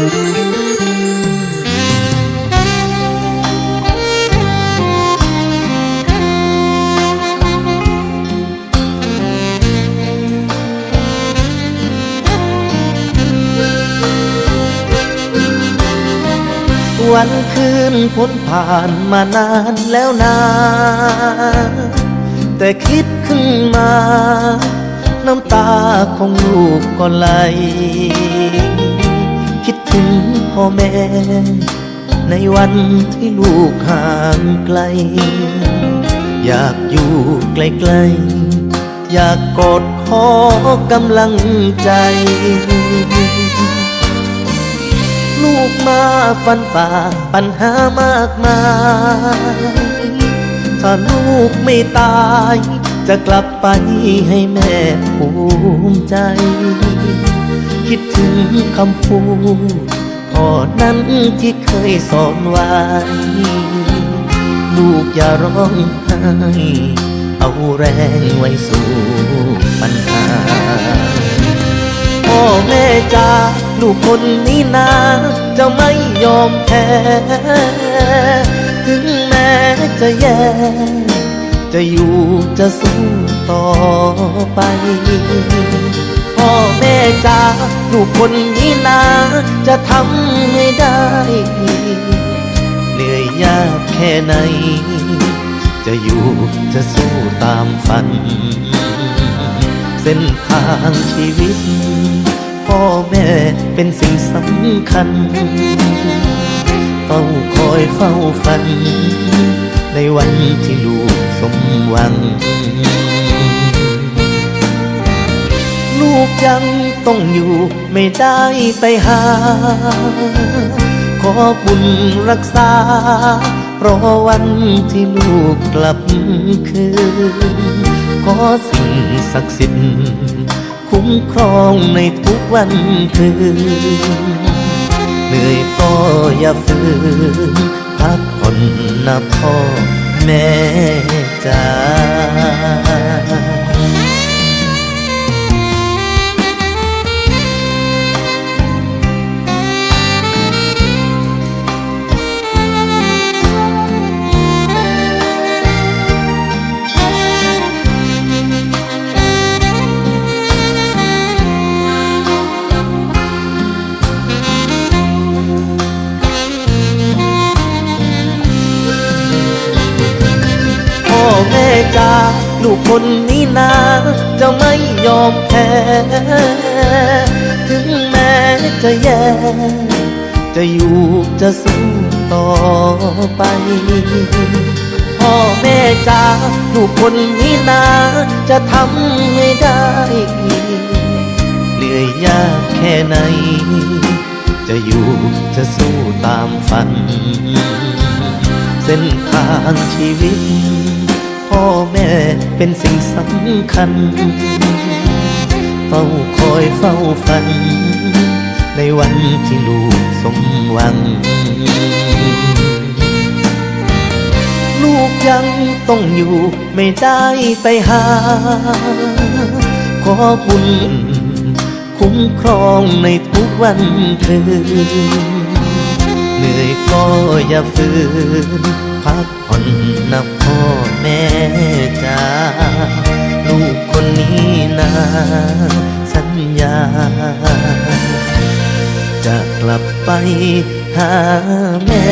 วันคืนพ้นผ่านมานานแล้วนานแต่คิดขึ้นมา น้ำตาของลูกก็ไหล คิดถึงพ่อแม่ ในวันที่ลูกห่างไกล อยากอยู่ใกล้ๆ อยากกอดขอกำลังใจ ลูกมาฟันฝ่าปัญหามากมาย ถ้าลูกไม่ตาย จะกลับไปให้แม่ภูมิใจ คิดถึงคำพูดพ่อนั้นที่เคยสอนไว้ ลูกอย่าร้องไห้เอาแรงไว้สู้ปัญหา พ่อแม่จ้าลูกคนนี้นาจะไม่ยอมแพ้ ถึงแม้จะแย่จะอยู่จะสู้ต่อไป พ่อแม่ จ้าลูกคนนี้นาจะทำให้ได้ เหนื่อยยากแค่ไหน จะอยู่จะสู้ตามฝัน เส้นทางชีวิต พ่อแม่เป็นสิ่งสำคัญเฝ้าคอยเฝ้าฝัน ในวันที่ลูกสมหวัง กยังต้องอยู่ไม่ได้ไปหา ขอบุญรักษารอวันที่ลูกกลับคืน ขอสิ่งศักดิ์สิทธิ์คุ้มครองในทุกวันคืน เหนื่อยก็อย่าฝืนพักผ่อนนะพ่อแม่จ้า ลูกคนนี้นาจะไม่ยอมแพ้ ถึงแม้จะแย่ จะอยู่จะสู้ต่อไป พ่อแม่จ้าลูกคนนี้นาจะทำให้ได้เหนื่อยยากแค่ไหน จะอยู่จะสู้ตามฝัน เส้นทางชีวิต พ่อแม่เป็นสิ่งสำคัญ เฝ้าคอยเฝ้าฝัน ในวันที่ลูกสมหวัง ลูกยังต้องอยู่ไม่ได้ไปหา ขอบุญคุ้มครองในทุกวันคืนเหนื่อยก็อย่าฝืนพักผ นนะพ่อแม่จ้าลูกคนนี้นะสัญญา จะกลับไปหาแม่